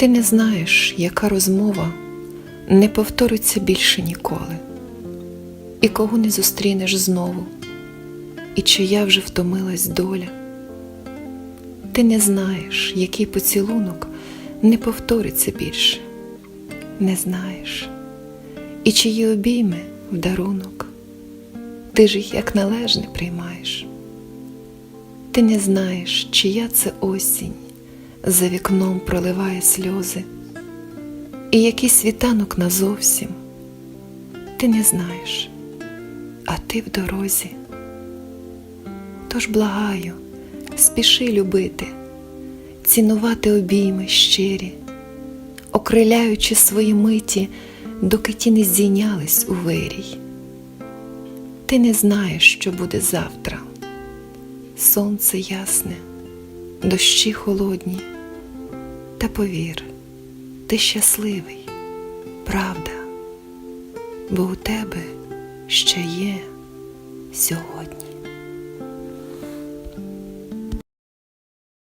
Ти не знаєш, яка розмова не повториться більше ніколи, і кого не зустрінеш знову, і чия вже втомилась доля. Ти не знаєш, який поцілунок не повториться більше, не знаєш, і чиї обійми в дарунок, ти ж їх як належне приймаєш. Ти не знаєш, чия це осінь за вікном проливає сльози, і який світанок назовсім ти не знаєш, а ти в дорозі. Тож благаю, спіши любити, цінувати обійми щирі, окриляючи свої миті, доки ті не здійнялись у вирій. Ти не знаєш, що буде завтра. Сонце ясне, дощі холодні, та повір, ти щасливий, правда, бо у тебе ще є сьогодні.